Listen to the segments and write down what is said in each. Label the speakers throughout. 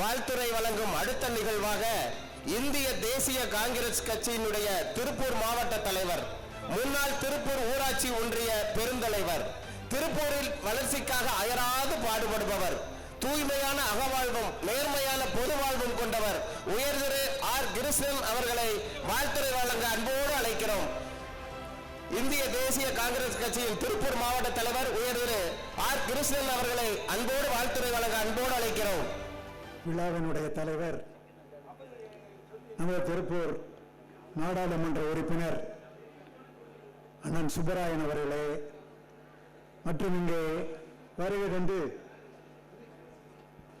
Speaker 1: வாழ்த்துறை வழங்கும் அடுத்த நிகழ்வாக இந்திய தேசிய காங்கிரஸ் கட்சியினுடைய திருப்பூர் மாவட்ட தலைவர் முன்னாள் திருப்பூர் ஊராட்சி ஒன்றிய பெருந்தலைவர் திருப்பூரில் வளர்ச்சிக்காக அயராது பாடுபடுபவர் தூய்மையான அகவாழ்வும் நேர்மையான பொது வாழ்வும் கொண்டவர் உயர்திரு ஆர் கிருஷ்ணன் அவர்களை வாழ்த்துறை வழங்க அன்போடு அழைக்கிறோம். இந்திய தேசிய காங்கிரஸ் கட்சியின் திருப்பூர் மாவட்ட தலைவர் உயர்திரு ஆர் கிருஷ்ணன் அவர்களை அன்போடு வாழ்த்துறை வழங்க அன்போடு அழைக்கிறோம்.
Speaker 2: விழாவினுடைய தலைவர் நமது திருப்பூர் நாடாளுமன்ற உறுப்பினர் அண்ணன் சுப்பராயன் அவர்களே மற்றும் இங்கே வருகை தந்து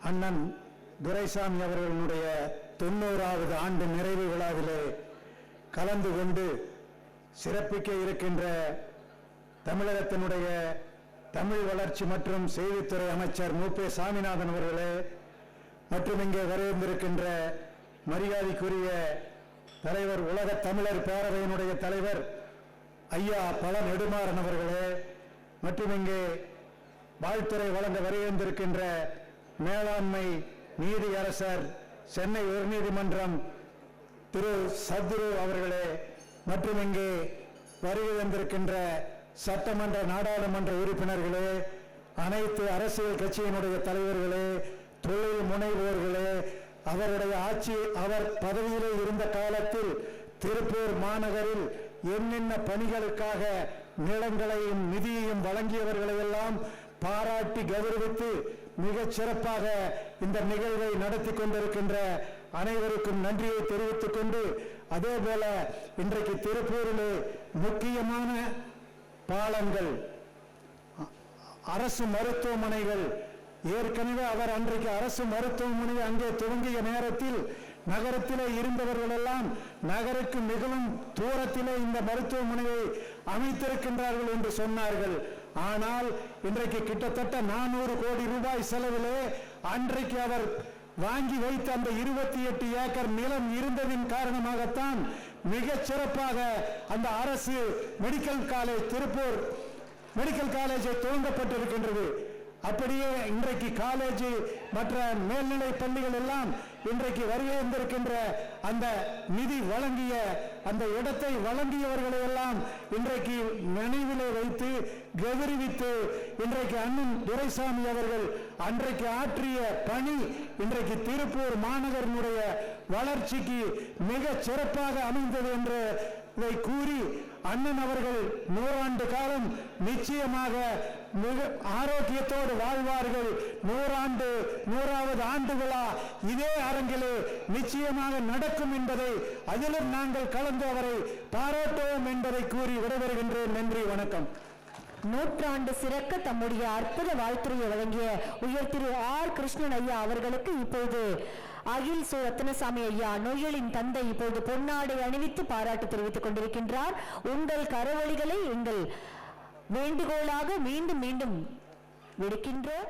Speaker 2: அண்ணன் துரைசாமி அவர்களுடைய தொண்ணூறாவது ஆண்டு நிறைவு விழாவிலே கலந்து கொண்டு சிறப்பிக்க இருக்கின்ற தமிழகத்தினுடைய தமிழ் வளர்ச்சி மற்றும் செய்தித்துறை அமைச்சர் மு. பே. சாமிநாதன் அவர்களே மற்றும் இங்கே வரவேந்திருக்கின்ற மரியாதைக்குரிய தலைவர் உலக தமிழர் பேரவையினுடைய தலைவர் ஐயா பல நெடுமாறன் அவர்களே மற்றும் இங்கே வாழ்த்துறை வழங்க வருகின்றிருக்கின்ற மேலாண்மை நீதியரசர் சென்னை உயர்நீதிமன்றம் திரு சத்ரு அவர்களே மற்றும் இங்கே வருகை வந்திருக்கின்ற சட்டமன்ற நாடாளுமன்ற உறுப்பினர்களே அனைத்து அரசியல் கட்சியினுடைய தலைவர்களே தொழில் முனைவோர்களே அவருடைய ஆட்சி அவர் பதவியிலே இருந்த காலத்தில் திருப்பூர் மாநகரில் என்னென்ன பணிகளுக்காக நிலங்களையும் நிதியையும் வழங்கியவர்களை எல்லாம் பாராட்டி கௌரவித்து மிகச் சிறப்பாக இந்த நிகழ்வை நடத்தி கொண்டிருக்கின்ற அனைவருக்கும் நன்றியை தெரிவித்துக் கொண்டு அதே போல இன்றைக்கு திருப்பூரிலே முக்கியமான பாலங்கள் அரசு மருத்துவமனைகள் ஏற்கனவே அவர் அன்றைக்கு அரசு மருத்துவமனை அங்கே துவங்கிய நேரத்தில் நகரத்திலே இருந்தவர்கள் எல்லாம் நகருக்கு மிகவும் தூரத்திலே இந்த மருத்துவமனையை அமைத்திருக்கின்றார்கள் என்று சொன்னார்கள். ஆனால் இன்றைக்கு கிட்டத்தட்ட நானூறு கோடி ரூபாய் செலவிலே அன்றைக்கு அவர் வாங்கி வைத்த அந்த இருபத்தி எட்டு ஏக்கர் நிலம் இருந்ததின் காரணமாகத்தான் மிக சிறப்பாக அந்த அரசு மெடிக்கல் காலேஜ் திருப்பூர் மெடிக்கல் காலேஜை துவங்கப்பட்டிருக்கின்றது. அப்படியே இன்றைக்கு காலேஜ் மற்ற மேல்நிலை பள்ளிகள் எல்லாம் இன்றைக்கு வருகை அந்த நிதி வழங்கிய அந்த இடத்தை வழங்கியவர்களை எல்லாம் இன்றைக்கு நினைவிலே வைத்து கௌரவித்து இன்றைக்கு அண்ணன் துரைசாமி அவர்கள் அன்றைக்கு ஆற்றிய பணி இன்றைக்கு திருப்பூர் மாநகரனுடைய வளர்ச்சிக்கு மிக சிறப்பாக அமைந்தது என்று இதை கூறி அண்ணன் அவர்கள் நூறாண்டு காலம் நிச்சயமாக மிக ஆரோக்கியத்தோடு வாழ்வார்கள். நூறாண்டு நூறாவது ஆண்டு விழா இதே அரங்கிலே நிச்சயமாக நடக்கும் என்பதை அதிலும் நாங்கள் கலந்து அவரை பாராட்டுவோம் என்பதை கூறி விடைபெறுகின்றேன். நன்றி வணக்கம்.
Speaker 3: நூற்றாண்டு சிறக்க தம்முடைய அற்புத வாழ்த்துறையை வழங்கிய உயர் திரு ஆர் கிருஷ்ணன் ஐயா அவர்களுக்கு இப்போது அகில் சோ ரத்னசாமி ஐயா நொய்யலின் தந்தை இப்போது பொன்னாடை அணிவித்து பாராட்டு தெரிவித்துக் கொண்டிருக்கின்றார். உங்கள் கரவழிகளை எங்கள் வேண்டுகோளாக மீண்டும் மீண்டும் விடுக்கின்றோம்.